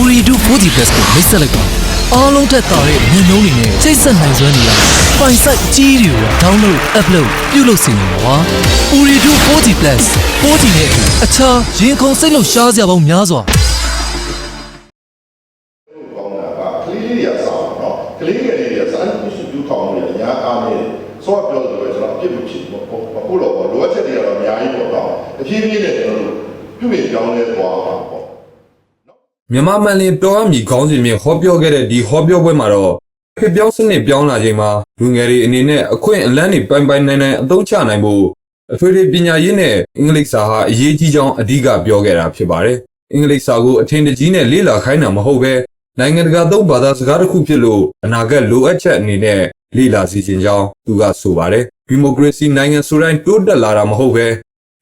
Uridu 4G Plus ကိုမိတ်ဆက်လိုက်ပါအားလုံးတက်တာတဲ့ညနှုံးတွေနဲ့ချိတ်ဆက်နိုင်စွမ်းနေရပိုင်ဆိုင်အကြီးတွေကို download upload ပြုလုပ်စေနိုင်ပါ Uridu 4G Plus 4G နဲ့အတူအခြားရင်ခုန်စိတ်လှုပ်ရှားစရာပေါင်းများစွာကောင်းတာကကလေးလေးတွေကစောင်းနော်ကလေးငယ်လေးတွေကစာအုပ်စုပြုခေါင်းလို့ရညာအားနေဆိုတော့ပြောတယ်ကျွန်တော်ပြစ်လို့ဖြစ်ပေါ့အခုတော့လိုအပ်ချက်တွေကတော့အများကြီးပေါ့နော်အဖြည်းဖြည်းနဲ့ကျွန်တော်တို့ပြုပြင်ပြောင်းလဲသွားတာပေါ့ မြန်မာမှန်လင်တော်အမီခေါင်းစဉ်ဖြင့်ဟောပြောခဲ့တဲ့ဒီဟောပြောပွဲမှာတော့ခေတ်ပြောင်းစနစ်ပြောင်းလာချိန်မှာလူငယ်တွေအနေနဲ့အခွင့်အလမ်းတွေပိုင်ပိုင်နိုင်နိုင်အသုံးချနိုင်ဖို့အထွေထွေပညာရေးနဲ့အင်္ဂလိပ်စာဟာအရေးကြီးကြောင်းအဓိကပြောခဲ့တာဖြစ်ပါတယ်။အင်္ဂလိပ်စာကိုအထင်တကြီးနဲ့လေ့လာခိုင်းတာမဟုတ်ဘဲနိုင်ငံတကာသုံးဘာသာစကားတစ်ခုဖြစ်လို့အနာဂတ်လိုအပ်ချက်အနေနဲ့လေ့လာစီခြင်းကြောင်းသူကဆိုပါတယ်။ဒီမိုကရေစီနိုင်ငံဆိုတိုင်းတိုးတက်လာတာမဟုတ်ဘဲ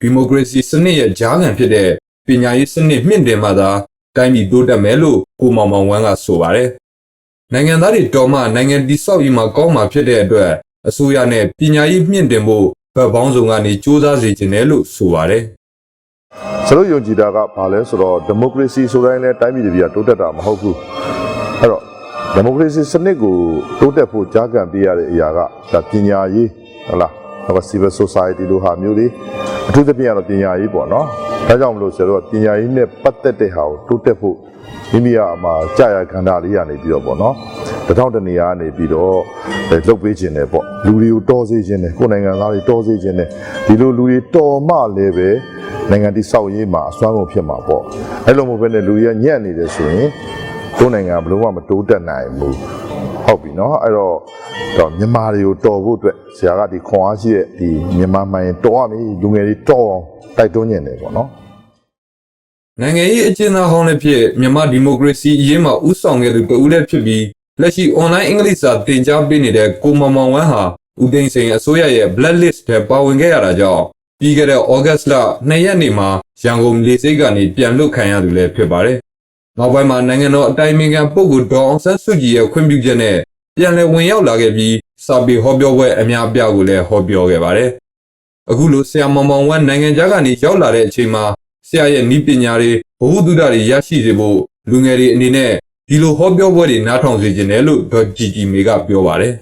ဒီမိုကရေစီစနစ်ရဲ့ကြားခံဖြစ်တဲ့ပညာရေးစနစ်မြင့်တင်မှသာ တိုင်းပြည်တိုးတက်မယ်လို့ကိုမောင်မောင်ဝမ်းကဆိုပါတယ်။နိုင်ငံသားတွေတော်မှနိုင်ငံတည်ဆောက်ရေးမှာကောင်းမှာဖြစ်တဲ့အတွက်အစိုးရနဲ့ပညာရေးမြင့်တင်ဖို့ဗတ်ပေါင်းစုံကနေစ조사စေခြင်းတယ်လို့ဆိုပါတယ်ကျွန်တော်ယုံကြည်တာကဘာလဲဆိုတော့ဒီမိုကရေစီဆိုတိုင်းလဲတိုင်းပြည်တွေကတိုးတက်တာမဟုတ်ဘူးအဲ့တော့ဒီမိုကရေစီစနစ်ကိုတိုးတက်ဖို့ကြားကန်ပေးရတဲ့အရာကဒါပညာရေးဟုတ်လား ဟော civil society လို့ဟာမျိုးတွေအထူးသဖြင့်ကတော့ပညာရေးပေါ့နော်ဒါကြောင့်မလို့ဆရာတို့ကပညာရေးနဲ့ပတ်သက်တဲ့ဟာကိုတိုးတက်ဖို့မိမိကအမှာကြာရခန္ဓာလေးရနေပြီးတော့ပေါ့နော်တထောင်တနေရာကနေပြီးတော့လှုပ်ပေးခြင်းတယ်ပေါ့လူတွေကိုတော်စေခြင်းတယ်ကိုယ်နိုင်ငံသားတွေတော်စေခြင်းတယ်ဒီလိုလူတွေတော်မှလည်းပဲနိုင်ငံတိဆောက်ရေးမှာအစွမ်းကုန်ဖြစ်မှာပေါ့အဲ့လိုမျိုးပဲနဲ့လူတွေကညံ့နေတယ်ဆိုရင်ကိုယ်နိုင်ငံဘယ်လို့မှမတိုးတက်နိုင်ဘူး ဟုတ်ပြီနော်အဲ့တော့တော့မြန်မာတွေကိုတော်ဖို့အတွက်ဆရာကဒီခွန်အားရှိတဲ့ဒီမြန်မာမှန်ရင်တော်ရမယ်လူငယ်တွေတော်အောင်တိုက်တွန်းနေတယ်ပေါ့နော်။နိုင်ငံရေးအကျဉ်းသားဟောင်းလည်းဖြစ်မြန်မာဒီမိုကရေစီအရေးမှာဥဆောင်ခဲ့သူတဦးလည်းဖြစ်ပြီးလက်ရှိ online အင်္ဂလိပ်စာသင်ကြားပေးနေတဲ့ကိုမောင်မောင်ဝမ်းဟာဦးသိန်းစိန်အစိုးရရဲ့ blacklist ထဲပါဝင်ခဲ့ရတာကြောင့်ပြီးခဲ့တဲ့ August လ2ရက်နေ့မှာရန်ကုန်လေဆိပ်ကနေပြန်လွတ်ခံရသူလည်းဖြစ်ပါတယ်။ နောက်ပိုင်းမှာနိုင်ငံတော်အတိုင်ပင်ခံပုဂ္ဂိုလ်ဒေါ်အောင်ဆန်းစုကြည်ရဲ့ခွင့်ပြုချက်နဲ့ပြန်လည်ဝင်ရောက်လာခဲ့ပြီးစာပေဟောပြောပွဲအများအပြားကိုလည်းဟောပြောခဲ့ပါတယ်။အခုလိုဆရာမောင်မောင်ဝမ်းနိုင်ငံခြားကနေရောက်လာတဲ့အချိန်မှာဆရာရဲ့ဤပညာတွေဘဝတုဒ္ဒတွေရရှိစေဖို့လူငယ်တွေအနေနဲ့ဒီလိုဟောပြောပွဲတွေနားထောင်စေခြင်းတယ်လို့ဒေါ်ကြည်ကြည်မေကပြောပါတယ်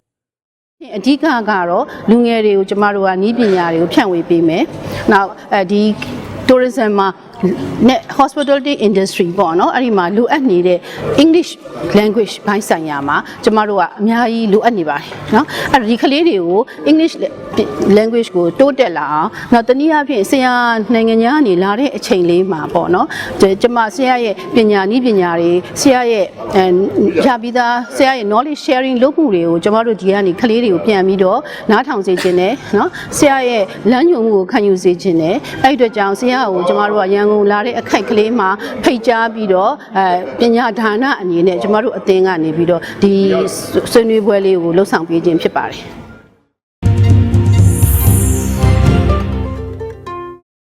။အဓိကကတော့လူငယ်တွေကိုကျမတို့ကနီးပညာတွေကိုဖြန့်ဝေပေးမယ်။နောက်အဲဒီ tourism မှာ net hospitality industry ပေါ့နော်အဲ့ဒီမှာလိုအပ်နေတဲ့ English language ဘိုင်းဆိုင်ရာမှာကျမတို့ကအများကြီးလိုအပ်နေပါတယ်နော်အဲ့တော့ဒီကလေးတွေကို English language ကိုတိုးတက်လာအောင်နောက်တနည်းအားဖြင့်ဆရာနိုင်ငံသားကနေလာတဲ့အချိန်လေးမှာပေါ့နော်ကျကျမဆရာရဲ့ပညာနည်းပညာတွေဆရာရဲ့အဲရပြီးသားဆရာရဲ့ knowledge sharing လုပ်မှုတွေကိုကျမတို့ဒီကနေကလေးတွေကိုပြန်ပြီးတော့နားထောင်စေခြင်းနဲ့နော်ဆရာရဲ့လမ်းညွှန်မှုကိုခံယူစေခြင်းနဲ့အဲ့ဒီအတွက်ကြောင့်ဆရာကိုကျမတို့ကရန်ကုန်လာတဲ့အခိုက်ကလေးမှာဖိတ်ကြားပြီးတော့အဲပညာဒါနအနေနဲ့ကျမတို့အသင်းကနေပြီးတော့ဒီဆွေးနွေးပွဲလေးကိုလှုပ်ဆောင်ပေးခြင်းဖြစ်ပါတယ်